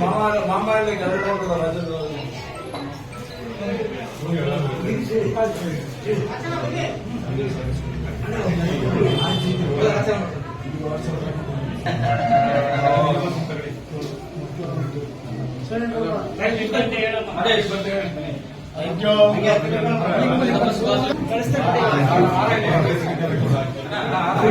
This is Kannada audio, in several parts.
మామారు మామారు అదే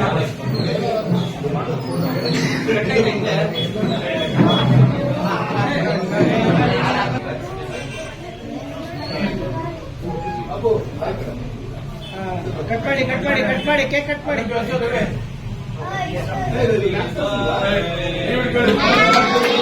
కలిస్తే ಕಟ್ ಮಾಡಿ ಕಟ್ ಮಾಡಿ ಕಟ್ ಮಾಡಿ ಕೇಕ್ ಕಟ್ ಮಾಡಿ ತಿನ್ಸಿ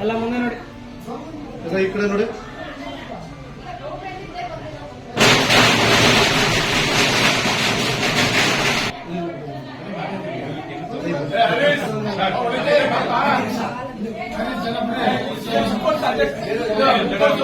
ಎಲ್ಲ ಮುಂದೆ ನೋಡಿ ಅದ ಈ ಕಡೆ ನೋಡಿ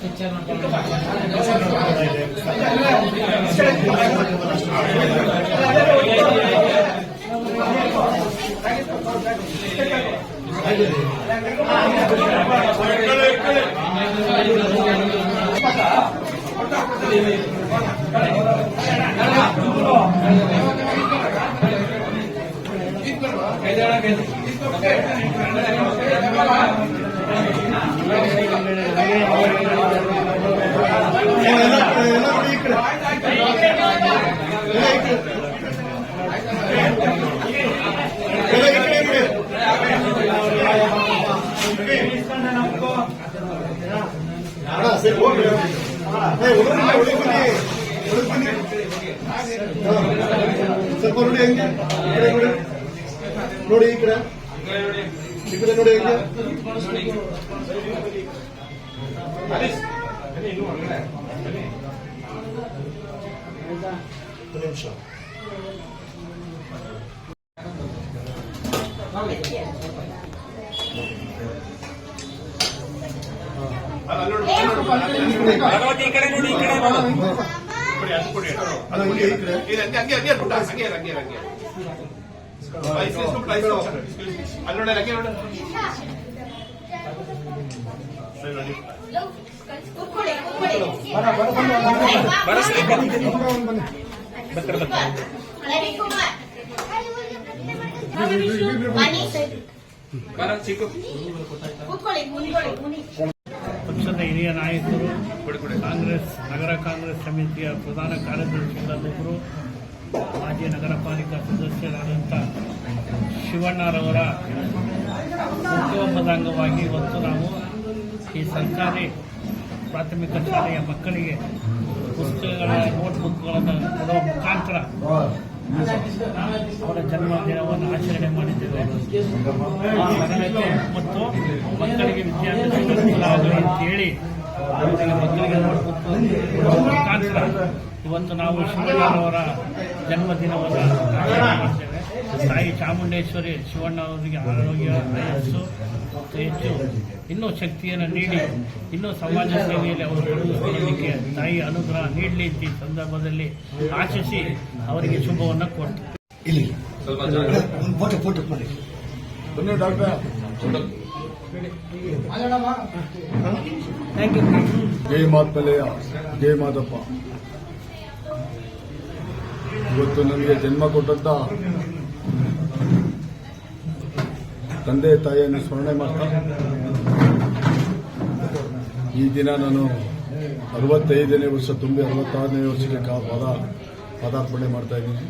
ಹೇಳಿ. ಎಲ್ಲ ಸ್ವಲ್ಪ ನೋಡಿ ಹೆಂಗೆ ಈ ಕಡೆ ನೋಡಿ ನೋಡಿ ಈ ಕಡೆ ಈ ಕಡೆ ನೋಡಿ ಹೆಂಗೆ నిమిషం ఇక్కడ ఇక్కడ ಪಕ್ಷದ ಹಿರಿಯ ನಾಯಕರು ಕಾಂಗ್ರೆಸ್ ನಗರ ಕಾಂಗ್ರೆಸ್ ಸಮಿತಿಯ ಪ್ರಧಾನ ಕಾರ್ಯದರ್ಶಿಗಳಲ್ಲೊಬ್ಬರು ಮಾಜಿ ನಗರ ಪಾಲಿಕಾ ಸದಸ್ಯರಾದಂಥ ಶಿವಣ್ಣರವರ ಹುಟ್ಟುಹಬ್ಬದ ಅಂಗವಾಗಿ ಇವತ್ತು ನಾವು ಈ ಸರ್ಕಾರಿ ಪ್ರಾಥಮಿಕ ಶಾಲೆಯ ಮಕ್ಕಳಿಗೆ ಪುಸ್ತಕಗಳ ನೋಟ್ಬುಕ್ಗಳನ್ನು ಕೊಡುವ ಮುಖಾಂತರ ಅವರ ಜನ್ಮದಿನವನ್ನು ಆಚರಣೆ ಮಾಡಿದ್ದೇವೆ. ಮತ್ತು ಮಕ್ಕಳಿಗೆ ಆಗಲಿ ಅಂತೇಳಿ ಮಕ್ಕಳಿಗೆ ನೋಟ್ಬುಕ್ ಕೊಡುವ ಮುಖಾಂತರ ಇವತ್ತು ನಾವು ಶಿವಣ್ಣನವರ ಜನ್ಮದಿನವನ್ನು ಆಚರಣೆ ಮಾಡ್ತೇವೆ. ತಾಯಿ ಚಾಮುಂಡೇಶ್ವರಿ ಶಿವಣ್ಣ ಅವರಿಗೆ ಆರೋಗ್ಯ ಹೆಚ್ಚು ಇನ್ನೂ ಶಕ್ತಿಯನ್ನು ನೀಡಿ ಇನ್ನೂ ಸಮಾಜ ಸೇವೆಯಲ್ಲಿ ಅವರು ತೊಡಗಿಸಿಕೊಳ್ಳಲಿಕ್ಕೆ ತಾಯಿ ಅನುಗ್ರಹ ನೀಡಲಿ ಅಂತ ಈ ಸಂದರ್ಭದಲ್ಲಿ ಆಶಿಸಿ ಅವರಿಗೆ ಶುಭವನ್ನು ಕೊಡ್ತೀವಿ ಇಲ್ಲಿ. ಸ್ವಲ್ಪ ಜಾಗ. ಒಂದು ಫೋಟೋ ಫೋಟೋ. ಮಾಡಿ ಬನ್ನಿ ಡಾಕ್ಟರ್. ಥ್ಯಾಂಕ್ ಯು ಜೈ ಮಾತಲೆಯ ಜೈ ಮಾದಪ್ಪ. ಇವತ್ತು ನನಗೆ ಜನ್ಮ ಕೊಟ್ಟಂತ ತಂದೆ ತಾಯಿಯನ್ನು ಸ್ಮರಣೆ ಮಾಡ್ತಾ ಈ ದಿನ ನಾನು ಅರವತ್ತೈದನೇ ವರ್ಷ ತುಂಬಿ ಅರವತ್ತಾರನೇ ವರ್ಷಕ್ಕೆ ಕಾ ಪದ, ಪದಾರ್ಪಣೆ ಮಾಡ್ತಾ ಇದ್ದೀನಿ.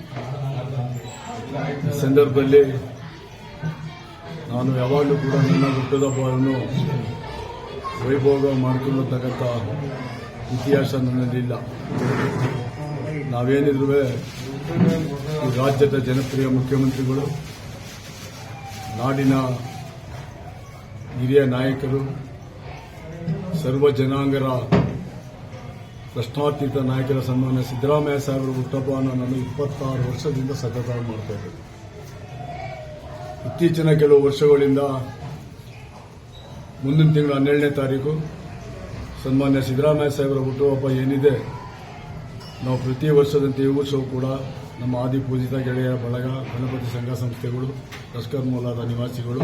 ಈ ಸಂದರ್ಭದಲ್ಲಿ ನಾನು ಯಾವಾಗಲೂ ಕೂಡ ನನ್ನ ಹುಟ್ಟುಹಬ್ಬವನ್ನು ವೈಭೋಗ ಮಾಡ್ಕೊಂಬರ್ತಕ್ಕಂಥ ಇತಿಹಾಸ ನನ್ನಲ್ಲಿಲ್ಲ ನಾವೇನಿದ್ರೂ ಈ ರಾಜ್ಯದ ಜನಪ್ರಿಯ ಮುಖ್ಯಮಂತ್ರಿಗಳು, ನಾಡಿನ ಹಿರಿಯ ನಾಯಕರು ಸರ್ವ ಜನಾಂಗರ ಪ್ರಶ್ನಾತೀತ ನಾಯಕರ ಸನ್ಮಾನ್ಯ ಸಿದ್ದರಾಮಯ್ಯ ಸಾಹೇಬರ ಹುಟ್ಟಬ್ಬವನ್ನು ನಾನು ಇಪ್ಪತ್ತಾರು ವರ್ಷದಿಂದ ಸತತ ಮಾಡ್ತಾ ಇದ್ದೇನೆ. ಇತ್ತೀಚಿನ ಕೆಲವು ವರ್ಷಗಳಿಂದ ಮುಂದಿನ ತಿಂಗಳು ಹನ್ನೆರಡನೇ ತಾರೀಕು ಸನ್ಮಾನ್ಯ ಸಿದ್ದರಾಮಯ್ಯ ಸಾಹೇಬರ ಹುಟ್ಟುಹಬ್ಬ ಏನಿದೆ, ನಾವು ಪ್ರತಿ ವರ್ಷದಂತೆ ಈ ವರ್ಷವೂ ಕೂಡ ನಮ್ಮ ಆದಿ ಪೂಜಿತ ಗೆಳೆಯರ ಬಳಗ, ಗಣಪತಿ ಸಂಘ ಸಂಸ್ಥೆಗಳು, ಲಷ್ಕರ್ ಮೂಲದ ನಿವಾಸಿಗಳು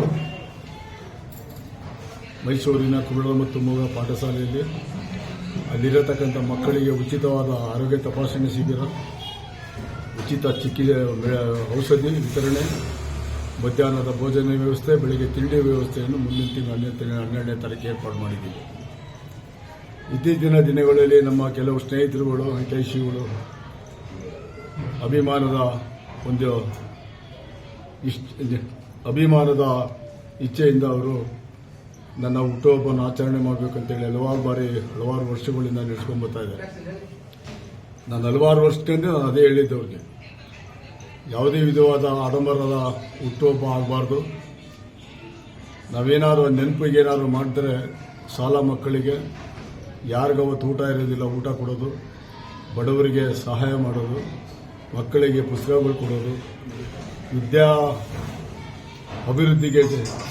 ಮೈಸೂರಿನ ಕುರುಳ ಮತ್ತು ಮೂಗ ಪಾಠಶಾಲೆಯಲ್ಲಿ ಅಲ್ಲಿರತಕ್ಕಂಥ ಮಕ್ಕಳಿಗೆ ಉಚಿತವಾದ ಆರೋಗ್ಯ ತಪಾಸಣೆ ಶಿಬಿರ, ಉಚಿತ ಚಿಕಿತ್ಸೆ ಔಷಧಿ ವಿತರಣೆ, ಮಧ್ಯಾಹ್ನದ ಭೋಜನ ವ್ಯವಸ್ಥೆ, ಬೆಳಿಗ್ಗೆ ತಿಂಡಿ ವ್ಯವಸ್ಥೆಯನ್ನು ಮುಂದಿನ ತಿಂಗಳು ಹನ್ನೆರಡು ತಿಂಗಳು ಹನ್ನೆರಡನೇ ತಾರೀಕು ಏರ್ಪಾಡು ಮಾಡಿದ್ದೀವಿ. ಇತ್ತೀಚಿನ ದಿನಗಳಲ್ಲಿ ನಮ್ಮ ಕೆಲವು ಸ್ನೇಹಿತರುಗಳು, ಹಿತೈಷಿಗಳು ಅಭಿಮಾನದ ಒಂದು ಇಷ್ಟ ಅಭಿಮಾನದ ಇಚ್ಛೆಯಿಂದ ಅವರು ನನ್ನ ಹುಟ್ಟುಹಬ್ಬನ ಆಚರಣೆ ಮಾಡಬೇಕಂತೇಳಿ ಹಲವಾರು ಬಾರಿ, ಹಲವಾರು ವರ್ಷಗಳಿಂದ ನಡೆಸ್ಕೊಂಬರ್ತಾ ಇದ್ದಾರೆ. ನಾನು ಹಲವಾರು ವರ್ಷದಿಂದ ನಾನು ಅದೇ ಹೇಳಿದ್ದೆ ಅವ್ರಿಗೆ. ಯಾವುದೇ ವಿಧವಾದ ಆಡಂಬರದ ಹುಟ್ಟುಹಬ್ಬ ಆಗಬಾರ್ದು. ನಾವೇನಾದ್ರೂ ನೆನಪಿಗೆ ಏನಾದರೂ ಮಾಡಿದ್ರೆ ಸಾಲ ಮಕ್ಕಳಿಗೆ, ಯಾರಿಗವತ್ತು ಊಟ ಇರೋದಿಲ್ಲ, ಊಟ ಕೊಡೋದು, ಬಡವರಿಗೆ ಸಹಾಯ ಮಾಡೋದು, ಮಕ್ಕಳಿಗೆ ಪುಸ್ತಕಗಳು ಕೊಡೋದು, ವಿದ್ಯಾ ಅಭಿವೃದ್ಧಿಗೆ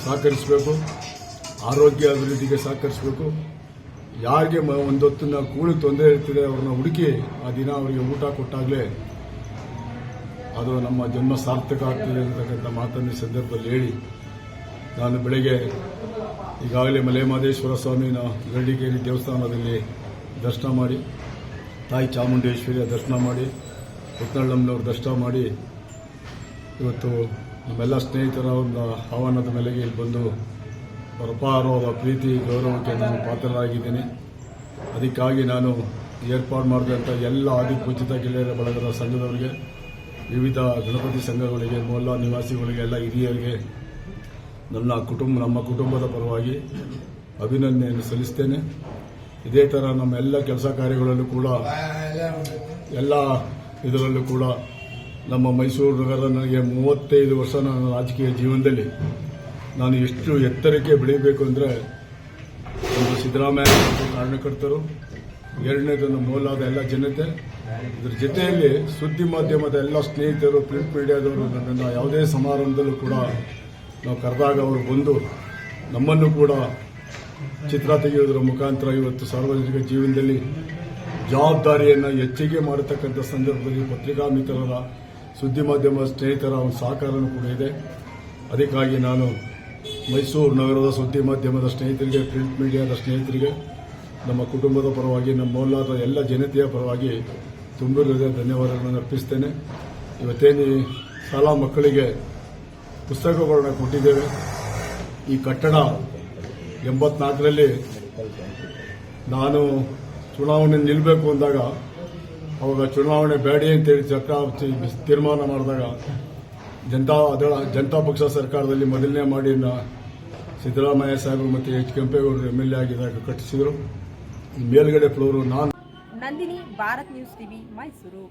ಸಹಕರಿಸಬೇಕು. ಆರೋಗ್ಯ ಅಭಿವೃದ್ಧಿಗೆ ಸಹಕರಿಸಬೇಕು. ಯಾರಿಗೆ ಮ ಒಂದೊತ್ತಿನ ಕೂಳಿ ತೊಂದರೆ ಇರ್ತಿದೆ ಅವ್ರನ್ನ ಹುಡುಕಿ ಆ ದಿನ ಅವರಿಗೆ ಊಟ ಕೊಟ್ಟಾಗಲೇ ಅದು ನಮ್ಮ ಜನ್ಮ ಸಾರ್ಥಕ ಆಗ್ತದೆ ಅಂತಕ್ಕಂಥ ಮಾತನ್ನು ಸಂದರ್ಭದಲ್ಲಿ ಹೇಳಿ ನಾನು ಬೆಳಗ್ಗೆ ಈಗಾಗಲೇ ಮಲೆಮಹದೇಶ್ವರ ಸ್ವಾಮಿನ ಗರಡಿಗೇರಿ ದೇವಸ್ಥಾನದಲ್ಲಿ ದರ್ಶನ ಮಾಡಿ, ತಾಯಿ ಚಾಮುಂಡೇಶ್ವರಿಯ ದರ್ಶನ ಮಾಡಿ ಪುತ್ನಳ್ಳಮ್ಮನವ್ರ ದರ್ಶನ ಮಾಡಿ, ಇವತ್ತು ನಮ್ಮೆಲ್ಲ ಸ್ನೇಹಿತರ ಒಂದು ಆಹ್ವಾನದ ಮೇಲೆಗೆ ಇಲ್ಲಿ ಬಂದು ಅಪಾರವಾದ ಪ್ರೀತಿ, ಗೌರವಕ್ಕೆ ನಾನು ಪಾತ್ರರಾಗಿದ್ದೇನೆ ಅದಕ್ಕಾಗಿ ನಾನು ಏರ್ಪಾಡು ಮಾಡಿದಂಥ ಎಲ್ಲ ಆದಿಪೂಜಿತ ಗೆಳೆಯರ ಬಳಗದ ಸಂಘದವರಿಗೆ, ವಿವಿಧ ಗಣಪತಿ ಸಂಘಗಳಿಗೆ ಮೊಲ್ಲ ನಿವಾಸಿಗಳಿಗೆ ಎಲ್ಲ ಹಿರಿಯರಿಗೆ, ನನ್ನ ಕುಟುಂಬ, ನಮ್ಮ ಕುಟುಂಬದ ಪರವಾಗಿ ಅಭಿನಂದನೆಯನ್ನು ಸಲ್ಲಿಸ್ತೇನೆ. ಇದೇ ಥರ ನಮ್ಮ ಎಲ್ಲ ಕೆಲಸ ಕಾರ್ಯಗಳಲ್ಲೂ ಕೂಡ, ಎಲ್ಲ ಇದರಲ್ಲೂ ಕೂಡ ನಮ್ಮ ಮೈಸೂರು ನಗರ ನನಗೆ ಮೂವತ್ತೈದು ವರ್ಷ ನನ್ನ ರಾಜಕೀಯ ಜೀವನದಲ್ಲಿ ನಾನು ಎಷ್ಟು ಎತ್ತರಕ್ಕೆ ಬೆಳೀಬೇಕು ಅಂದರೆ ಒಂದು ಸಿದ್ದರಾಮಯ್ಯ ಕಾರಣಕರ್ತರು ಎರಡನೇದನ್ನು ಮೂಲಾದ ಎಲ್ಲ ಜನತೆ, ಇದರ ಜೊತೆಯಲ್ಲಿ ಸುದ್ದಿ ಮಾಧ್ಯಮದ ಎಲ್ಲ ಸ್ನೇಹಿತರು ಪ್ರಿಂಟ್ ಮೀಡಿಯಾದವರು ನನ್ನನ್ನು ಯಾವುದೇ ಸಮಾರಂಭದಲ್ಲೂ ಕೂಡ ನಾವು ಕರೆದಾಗ ಅವರು ಬಂದು ನಮ್ಮನ್ನು ಕೂಡ ಚಿತ್ರ ತೆಗೆಯುವುದರ ಮುಖಾಂತರ ಇವತ್ತು ಸಾರ್ವಜನಿಕ ಜೀವನದಲ್ಲಿ ಜವಾಬ್ದಾರಿಯನ್ನು ಹೆಚ್ಚಿಗೆ ಮಾಡತಕ್ಕಂಥ ಸಂದರ್ಭದಲ್ಲಿ ಪತ್ರಿಕಾ ಮಿತ್ರರ ಸುದ್ದಿ ಮಾಧ್ಯಮ ಸ್ನೇಹಿತರ ಒಂದು ಸಹಕಾರನೂ ಕೂಡ ಇದೆ. ಅದಕ್ಕಾಗಿ ನಾನು ಮೈಸೂರು ನಗರದ ಸುದ್ದಿ ಮಾಧ್ಯಮದ ಸ್ನೇಹಿತರಿಗೆ ಪ್ರಿಂಟ್ ಮೀಡಿಯಾದ ಸ್ನೇಹಿತರಿಗೆ, ನಮ್ಮ ಕುಟುಂಬದ ಪರವಾಗಿ, ನಮ್ಮ ಮೌಲ್ಯದ ಎಲ್ಲ ಜನತೆಯ ಪರವಾಗಿ ತುಂಬಿರದ ಧನ್ಯವಾದಗಳನ್ನು ಅರ್ಪಿಸ್ತೇನೆ. ಇವತ್ತೇನು ಶಾಲಾ ಮಕ್ಕಳಿಗೆ ಪುಸ್ತಕಗಳನ್ನ ಕೊಟ್ಟಿದ್ದೇವೆ. ಈ ಕಟ್ಟಡ ಎಂಬತ್ನಾಲ್ಕರಲ್ಲಿ ನಾನು ಚುನಾವಣೆ ನಿಲ್ಲಬೇಕು ಅಂದಾಗ, ಅವಾಗ ಚುನಾವಣೆ ಬೇಡಿ ಅಂತೇಳಿ ಚಕ್ರ ತೀರ್ಮಾನ ಮಾಡಿದಾಗ ಜನತಾ ಅದಳ ಜನತಾ ಪಕ್ಷ ಸರ್ಕಾರದಲ್ಲಿ ಮೊದಲನೇ ಮಾಡಿ ಸಿದ್ದರಾಮಯ್ಯ ಸಾಹೇಬರು ಮತ್ತು ಎಚ್ ಕೆಂಪೇಗೌಡರು ಎಂ ಎಲ್ ಎ ಆಗಿದ್ದಾಗ ಕಟ್ಟಿಸಿದರು. ಮೇಲ್ಗಡೆ ಫ್ಲೋರು ನಾನು ನಂದಿನಿ, ಭಾರತ್ ನ್ಯೂಸ್ ಟಿವಿ, ಮೈಸೂರು.